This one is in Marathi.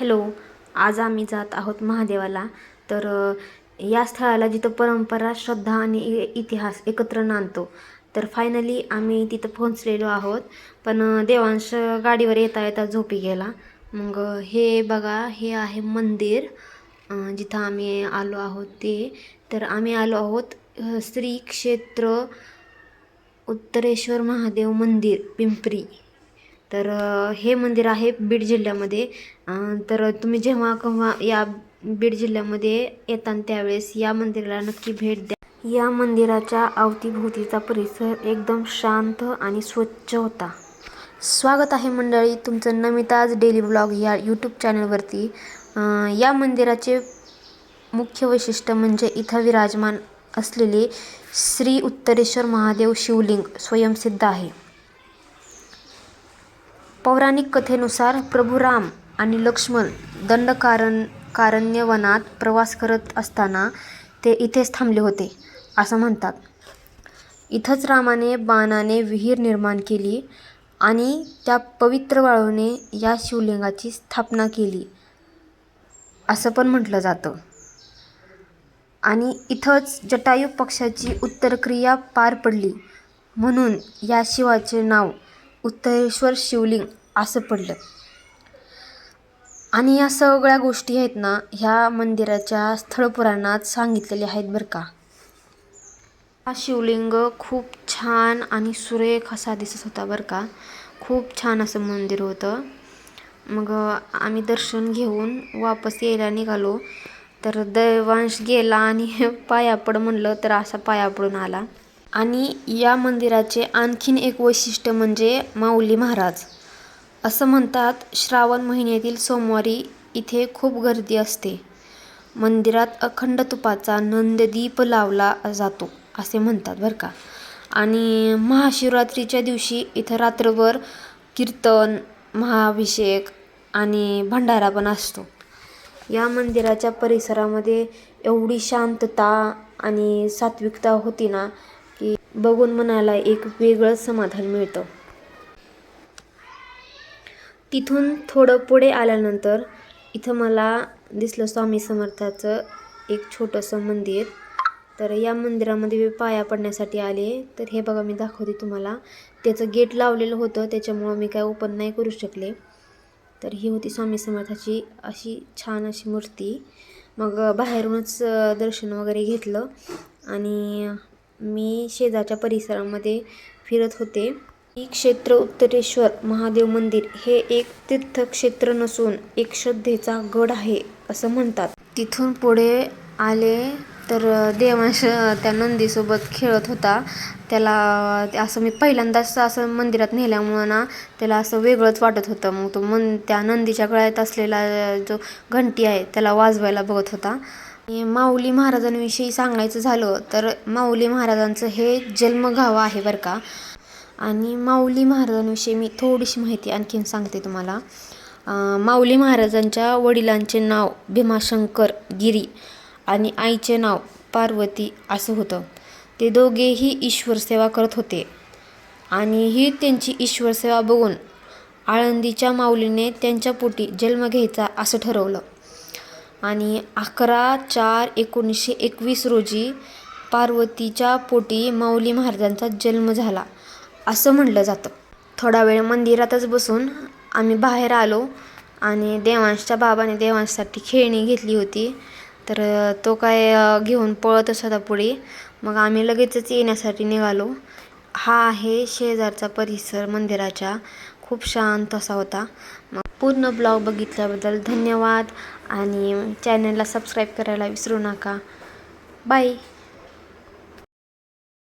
हॅलो आज आम्ही जात आहोत महादेवाला. तर या स्थळाला जिथं परंपरा श्रद्धा आणि इतिहास एकत्र नांदतो. तर फायनली आम्ही तिथं पोहोचलेलो आहोत. पण देवांश गाडीवर येता येता झोपी गेला. मग हे बघा हे आहे मंदिर. जिथं आम्ही आलो आहोत ते. तर आम्ही आलो आहोत श्री क्षेत्र उत्तरेश्वर महादेव मंदिर पिंपरी. तर हे मंदिर आहे बीड जिल्ह्यामध्ये. तर तुम्ही जेव्हा केव्हा या बीड जिल्ह्यामध्ये येताना त्यावेळेस या मंदिराला नक्की भेट द्या. या मंदिराच्या अवतीभोवतीचा परिसर एकदम शांत आणि स्वच्छ होता. स्वागत आहे मंडळी तुमचं नमिताज डेली ब्लॉग या यूट्यूब चॅनलवरती. या मंदिराचे मुख्य वैशिष्ट्य म्हणजे इथं विराजमान असलेले श्री उत्तरेश्वर महादेव शिवलिंग स्वयंसिद्ध आहे. पौराणिक कथेनुसार प्रभू राम आणि लक्ष्मण दंडकारण कारण्यवनात प्रवास करत असताना ते इथेच थांबले होते असं म्हणतात. इथंच रामाने बाणाने विहीर निर्माण केली आणि त्या पवित्र वाळूने या शिवलिंगाची स्थापना केली असं पण म्हटलं जातं. आणि इथंच जटायू पक्षाची उत्तरक्रिया पार पडली म्हणून या शिवाचे नाव उत्तरेश्वर शिवलिंग असं पडलं. आणि या सगळ्या गोष्टी आहेत ना ह्या मंदिराच्या स्थळपुराणात सांगितलेल्या आहेत बरं का. हा शिवलिंग खूप छान आणि सुरेख असा दिसत होता बरं का. खूप छान असं मंदिर होतं. मग आम्ही दर्शन घेऊन वापस यायला निघालो. तर देवांश गेला आणि पाया पड म्हणलं तर असा पाया पडून आला. आणि या मंदिराचे आणखीन एक वैशिष्ट्य म्हणजे माऊली महाराज. असं म्हणतात श्रावण महिन्यातील सोमवारी इथे खूप गर्दी असते. मंदिरात अखंड तुपाचा नंददीप लावला जातो असे म्हणतात बरं का. आणि महाशिवरात्रीच्या दिवशी इथं रात्रभर कीर्तन महाअभिषेक आणि भंडारा पण असतो. या मंदिराच्या परिसरामध्ये एवढी शांतता आणि सात्विकता होती ना बघून मनाला एक वेगळं समाधान मिळतं. तिथून थोडं पुढे आल्यानंतर इथं मला दिसलं स्वामी समर्थाचं एक छोटंसं मंदिर. तर या मंदिरामध्ये मी पाया पडण्यासाठी आले. तर हे बघा मी दाखवते तुम्हाला. त्याचं गेट लावलेलं होतं त्याच्यामुळं मी काय ओपन नाही करू शकले. तर ही होती स्वामी समर्थाची अशी छान अशी मूर्ती. मग बाहेरूनच दर्शन वगैरे घेतलं. आणि मी शेजारच्या परिसरामध्ये फिरत होते. ही क्षेत्र उत्तरेश्वर महादेव मंदिर हे एक तीर्थक्षेत्र नसून एक श्रद्धेचा गड आहे असं म्हणतात. तिथून पुढे आले तर देवांश त्या नंदीसोबत खेळत होता. त्याला असं मी पहिल्यांदाच असं मंदिरात नेल्यामुळं ना त्याला असं वेगळंच वाटत होतं. मग तो मन त्या नंदीच्या गळ्यात असलेला जो घंटी आहे त्याला वाजवायला बघत होता. माऊली महाराजांविषयी सांगायचं झालं तर माऊली महाराजांचं हे जन्मगाव आहे बरं का. आणि माऊली महाराजांविषयी मी थोडीशी माहिती आणखीन सांगते तुम्हाला. माऊली महाराजांच्या वडिलांचे नाव भीमाशंकर गिरी आणि आईचे नाव पार्वती असं होतं. ते दोघेही ईश्वरसेवा करत होते. आणि ही त्यांची ईश्वरसेवा बघून आळंदीच्या माऊलीने त्यांच्या पोटी जन्म घ्यायचा असं ठरवलं. आणि अकरा चार एकोणीसशे एकवीस रोजी पार्वतीच्या पोटी माऊली महाराजांचा जन्म झाला असं म्हटलं जातं. थोडा वेळ मंदिरातच बसून आम्ही बाहेर आलो आणि देवांशच्या बाबाने देवांशसाठी खेळणी घेतली होती. तर तो काय घेऊन पळतच होता पुढे मग आम्ही लगेचच येण्यासाठी निघालो. हा आहे शेजारचा परिसर मंदिराच्या. खूप शांत असा होता. मग पूर्ण ब्लॉग बघितल्याबद्दल धन्यवाद. आणि चॅनलला सबस्क्राईब करायला विसरू नका. बाय